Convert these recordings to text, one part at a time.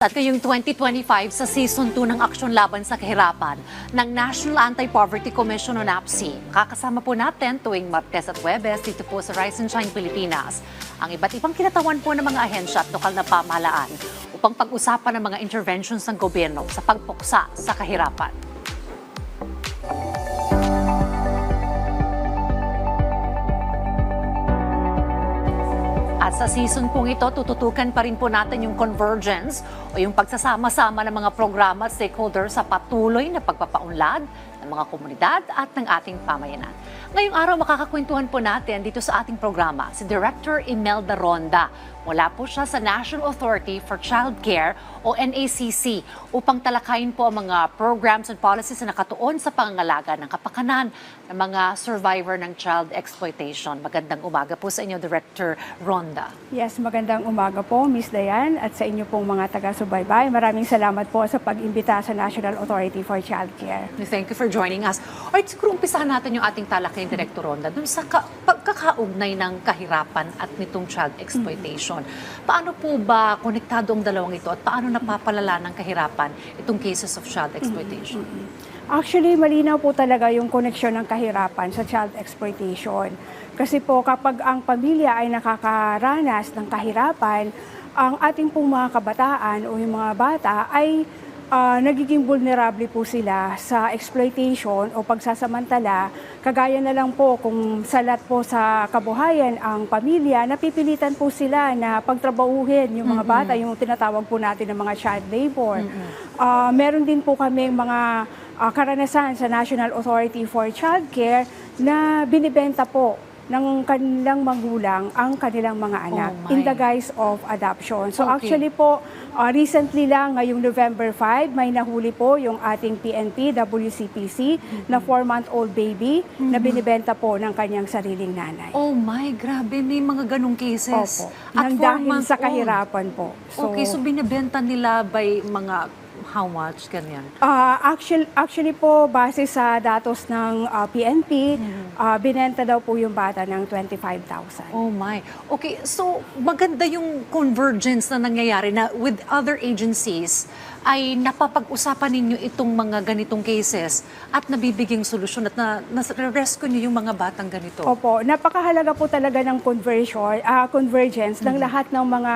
At ngayong 2025 sa Season 2 ng Aksyon Laban sa Kahirapan ng National Anti-Poverty Commission o NAPSI. Kakasama po natin tuwing Martes at Webes dito po sa Rise and Shine Pilipinas ang iba't ibang kinatawan po ng mga ahensya at lokal na pamahalaan upang pag-usapan ng mga interventions ng gobyerno sa pagpuksa sa kahirapan. Sa season pong ito, tututukan pa rin po natin yung convergence o yung pagsasama-sama ng mga programa at stakeholders sa patuloy na pagpapaunlad ng mga komunidad at ng ating pamayanan. Ngayong araw, makakakwentuhan po natin dito sa ating programa si Director Imelda Ronda. Mula po siya sa National Authority for Child Care o NACC upang talakayin po ang mga programs and policies na nakatuon sa pangangalaga ng kapakanan ng mga survivor ng child exploitation. Magandang umaga po sa inyo, Director Ronda. Yes, magandang umaga po, Miss Dayan, at sa inyo pong mga taga-subaybay. Maraming salamat po sa pag-imbita sa National Authority for Child Care. Thank you for joining us. Alright, siguro umpisahan natin yung ating talakayin, Director Ronda, dun sa ka- pagkakaugnay ng kahirapan at nitong child exploitation. Paano po ba konektado ang dalawang ito at paano napapalala ng kahirapan itong cases of child exploitation? Actually, malinaw po talaga yung koneksyon ng kahirapan sa child exploitation. Kasi po kapag ang pamilya ay nakakaranas ng kahirapan, ang ating pong mga kabataan o yung mga bata ay ah, nagiging vulnerable po sila sa exploitation o pagsasamantala. Kagaya na lang po kung salat po sa kabuhayan ang pamilya, napipilitan po sila na pagtrabahuhin yung mga bata, yung tinatawag po natin ng mga child labor. Ah, meron din po kami mga ah, karanasan sa National Authority for Child Care na binibenta po ng kanilang magulang ang kanilang mga anak Oh in the guise of adoption. So Okay. actually po, ah, recently lang ngayong November 5, may nahuli po yung ating PNP, WCPC, Mm-hmm. na 4-month-old baby na binibenta po ng kanyang sariling nanay. Oh my, grabe, may mga ganong cases. Opo. At Nang dahil sa old. kahirapan po. okay, so binibenta nila by mga how much, ganyan? Ah, actually, actually po, base sa datos ng ah, PNP, Mm-hmm. ah, binenta daw po yung bata ng 25,000. Oh my. Okay, so maganda yung convergence na nangyayari na with other agencies ay napapag-usapan ninyo itong mga ganitong cases at nabibigyang solusyon at na, na-rescue nyo yung mga batang ganito. Opo, napakahalaga po talaga ng conversion, ah, convergence ng lahat ng mga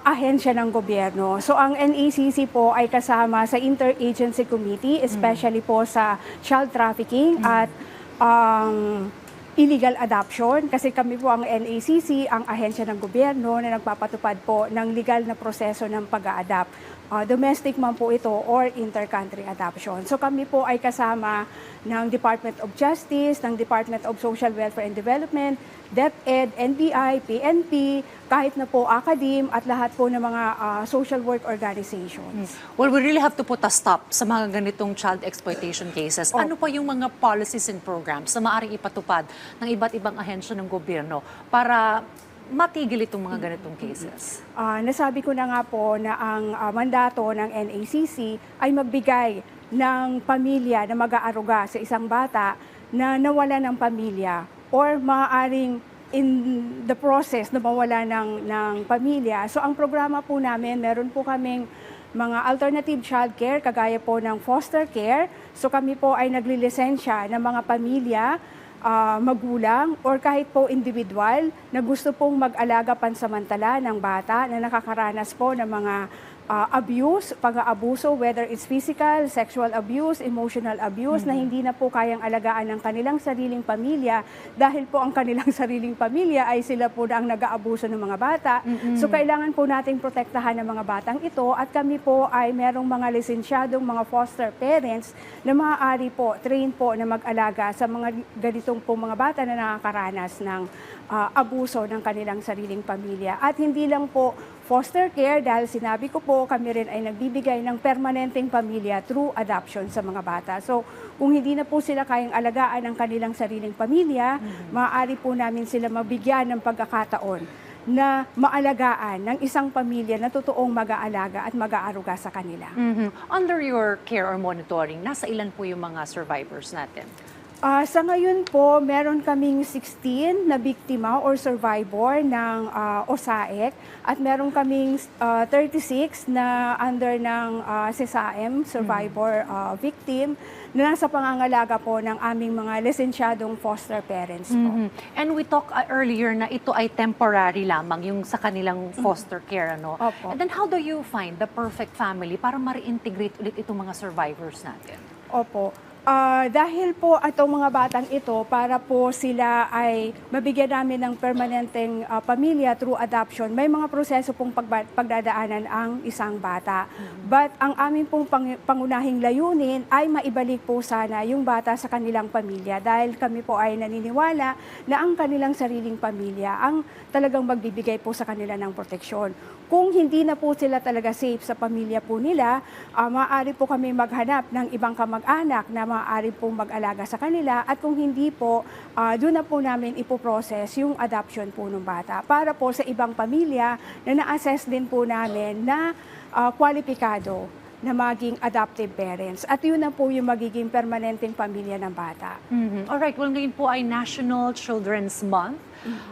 ahensya ng gobyerno. So ang NACC po ay kasama sa Interagency Committee, especially po sa child trafficking at um, illegal adoption kasi kami po ang NACC, ang ahensya ng gobyerno na nagpapatupad po ng legal na proseso ng pag-a-adopt. Uh, domestic man po ito or intercountry adoption. So kami po ay kasama ng Department of Justice, ng Department of Social Welfare and Development, DepEd, NBI, PNP, kahit na po academe at lahat po ng mga uh, social work organizations. Well, we really have to put a stop sa mga ganitong child exploitation cases. Oh. Ano pa yung mga policies and programs na maaaring ipatupad ng iba't ibang ahensya ng gobyerno para matigil itong mga ganitong cases? Ah, nasabi ko na nga po na ang ah, mandato ng NACC ay magbigay ng pamilya na mag-aaruga sa isang bata na nawala ng pamilya or maaaring in the process na mawala ng, ng pamilya. So ang programa po namin, meron po kaming mga alternative child care, kagaya po ng foster care. So kami po ay naglilisensya ng mga pamilya ah, magulang or kahit po individual na gusto pong mag-alaga pansamantala ng bata na nakakaranas po ng mga ah, abuse, pag-aabuso, whether it's physical, sexual abuse, emotional abuse, na hindi na po kayang alagaan ng kanilang sariling pamilya dahil po ang kanilang sariling pamilya ay sila po na ang nag-aabuso ng mga bata. So kailangan po nating protektahan ng mga batang ito at kami po ay merong mga lisensyadong mga foster parents na maaari po, train po na mag-alaga sa mga ganitong po mga bata na nakakaranas ng ah, abuso ng kanilang sariling pamilya. At hindi lang po foster care dahil sinabi ko po kami rin ay nagbibigay ng permanenteng pamilya through adoption sa mga bata. So kung hindi na po sila kayang alagaan ng kanilang sariling pamilya, maaari po namin sila mabigyan ng pagkakataon na maalagaan ng isang pamilya na totoong mag-aalaga at mag-aaruga sa kanila. Mhm. Under your care or monitoring, nasa ilan po yung mga survivors natin? Ah, sa ngayon po, meron kaming 16 na biktima or survivor ng ah, OSAEC at meron kaming ah, 36 na under ng ah, CSAM, survivor ah, victim, na nasa pangangalaga po ng aming mga lisensyadong foster parents po. Mhm. And we talked uh, earlier na ito ay temporary lamang yung sa kanilang foster care ano. Opo. And then how do you find the perfect family para ma-reintegrate ulit itong mga survivors natin? Opo. Ah, dahil po itong mga batang ito, para po sila ay mabigyan namin ng permanenteng ah, pamilya through adoption, may mga proseso pong pagba- pagdadaanan ang isang bata. But ang aming pong pang- pangunahing layunin ay maibalik po sana yung bata sa kanilang pamilya dahil kami po ay naniniwala na ang kanilang sariling pamilya ang talagang magbibigay po sa kanila ng proteksyon. Kung hindi na po sila talaga safe sa pamilya po nila, ah, maaari po kami maghanap ng ibang kamag-anak na maaari po mag-alaga sa kanila at kung hindi po, ah, doon na po namin ipoprocess yung adoption po ng bata para po sa ibang pamilya na na-assess din po namin na ah, kwalipikado na maging adoptive parents. At yun na po yung magiging permanenteng pamilya ng bata. Mhm. Alright, well ngayon po ay National Children's Month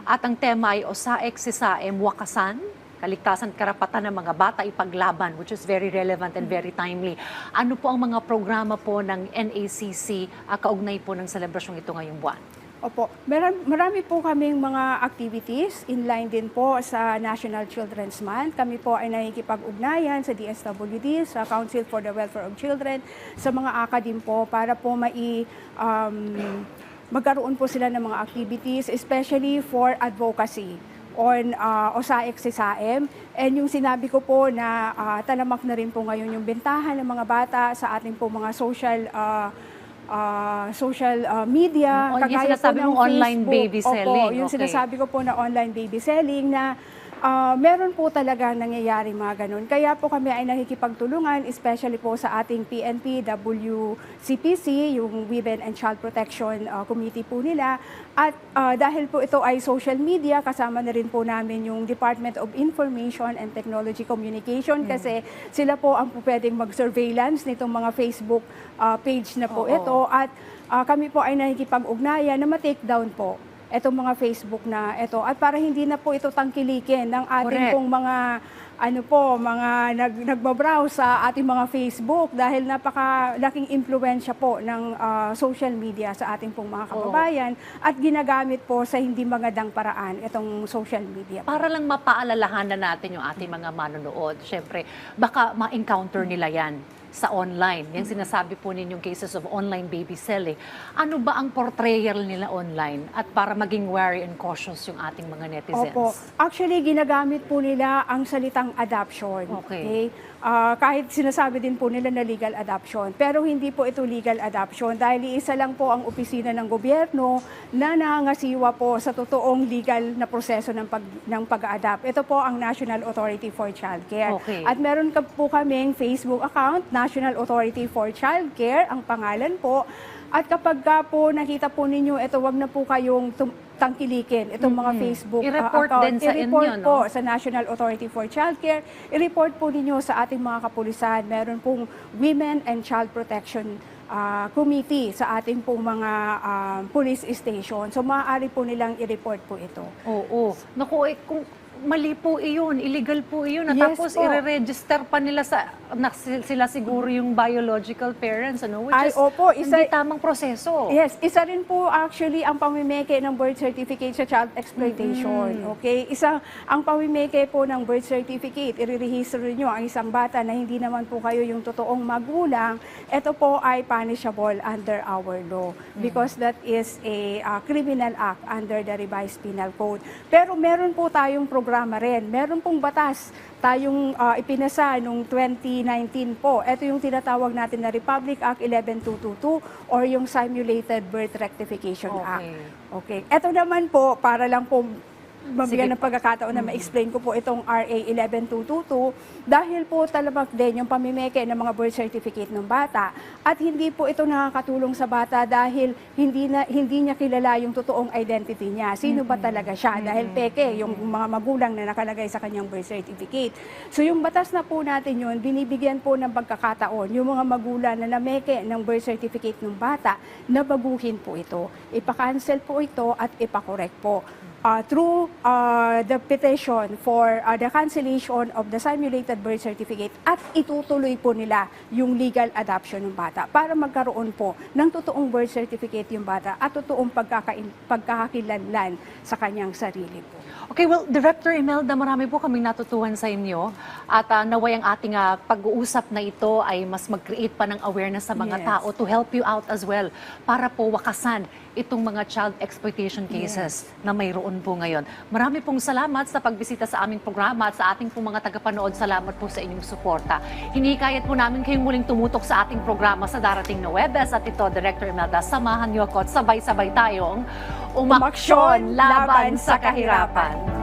at ang tema ay OSAEC Sisaem Wakasan, kaligtasan at karapatan ng mga bata ipaglaban which is very relevant and very timely. Ano po ang mga programa po ng NACC uh, kaugnay po ng selebrasyong ito ngayong buwan? Opo, marami, marami po kaming mga activities in line din po sa National Children's Month. Kami po ay nakikipag-ugnayan sa DSWD, sa Council for the Welfare of Children, sa mga akadim po para po mai um, magkaroon po sila ng mga activities, especially for advocacy on uh, OSAEC SISAM. And yung sinabi ko po na ah, talamak na rin po ngayon yung bentahan ng mga bata sa ating po mga social ah, ah, social ah, media. Mm, yung kagaya po sinasabi ng mong online Facebook. baby selling, Opo, yung okay. sinasabi ko po na online baby selling na ah, meron po talaga nangyayari mga ganun. Kaya po kami ay nakikipagtulungan, especially po sa ating PNP, WCPC, yung Women and Child Protection ah, Committee po nila. At ah, dahil po ito ay social media, kasama na rin po namin yung Department of Information and Technology Communication kasi sila po ang pwedeng mag-surveillance nitong mga Facebook ah, page na po Oo. ito. At ah, kami po ay nakikipag-ugnayan na ma-take down po itong mga Facebook na ito at para hindi na po ito tangkilikin ng ating Correct. pong mga ano po, mga nag, nagbabrowse sa ating mga Facebook dahil napakalaking impluensya po ng ah, social media sa ating pong mga kababayan at ginagamit po sa hindi magandang paraan itong social media. Para lang mapaalalahanan natin yung ating mga manonood. Siyempre, baka ma-encounter nila yan sa online. Yung sinasabi po ninyong cases of online baby selling. Ano ba ang portrayal nila online at para maging wary and cautious yung ating mga netizens? Opo. Actually, ginagamit po nila ang salitang adoption. Okay. Ah, kahit sinasabi din po nila na legal adoption. Pero hindi po ito legal adoption dahil isa lang po ang opisina ng gobyerno na nangangasiwa po sa totoong legal na proseso ng, pag, ng pag-adapt. Ito po ang National Authority for Childcare. Okay. At meron ka po kaming Facebook account, National Authority for Childcare, ang pangalan po. At kapag ka po nakita po ninyo, ito wag na po kayong tangkilikin itong mga Mm-mm. Facebook uh, I-report account. din sa I-report inyo, no? po sa National Authority for Childcare. I-report po ninyo sa ating mga kapulisan. Meron pong Women and Child Protection ah, Committee sa ating pong mga ah, police station. So maaari po nilang i-report po ito. Oo. Naku, eh, kung mali po iyon, illegal po iyon. At Yes tapos po. i-register pa nila sa, na, sila siguro yung biological parents, ano? Which Ay, is opo, isa- hindi tamang proseso. Yes, isa rin po actually ang pamimeke ng birth certificate sa child exploitation. Okay? Isa ang pamimeke po ng birth certificate, irirehistro niyo ang isang bata na hindi naman po kayo yung totoong magulang. Ito po ay punishable under our law because that is a uh, criminal act under the revised penal code. Pero meron po tayong programa rin. Meron pong batas tayong uh, ipinasa noong 2019 po. Ito yung tinatawag natin na Republic Act 11222 or yung Simulated Birth Rectification Okay. Act. Okay. Ito naman po, para lang po mabigyan Sige ng pagkakataon na ma-explain ko po itong RA 11222 dahil po talamak din yung pamimeke ng mga birth certificate ng bata at hindi po ito nakakatulong sa bata dahil hindi na hindi niya kilala yung totoong identity niya. Sino ba talaga siya? Dahil peke yung mga magulang na nakalagay sa kanyang birth certificate. So yung batas na po natin yun, binibigyan po ng pagkakataon yung mga magulang na nameke ng birth certificate ng bata na baguhin po ito. Ipa-cancel po ito at ipa-correct po uh, through uh, the petition for uh, the cancellation of the simulated birth certificate at itutuloy po nila yung legal adoption ng bata para magkaroon po ng totoong birth certificate yung bata at totoong pagkakain, pagkakakilanlan sa kanyang sarili po. Okay, well, Director Imelda, marami po kaming natutuhan sa inyo at ah, naway ang ating ah, pag-uusap na ito ay mas mag-create pa ng awareness sa mga Yes. tao to help you out as well para po wakasan itong mga child exploitation cases na mayroon po ngayon. Marami pong salamat sa pagbisita sa aming programa at sa ating pong mga tagapanood. Salamat po sa inyong suporta. Hinikayat po namin kayong muling tumutok sa ating programa sa darating na Webes at ito, Director Imelda, samahan niyo ako at sabay-sabay tayong umaksyon laban sa kahirapan.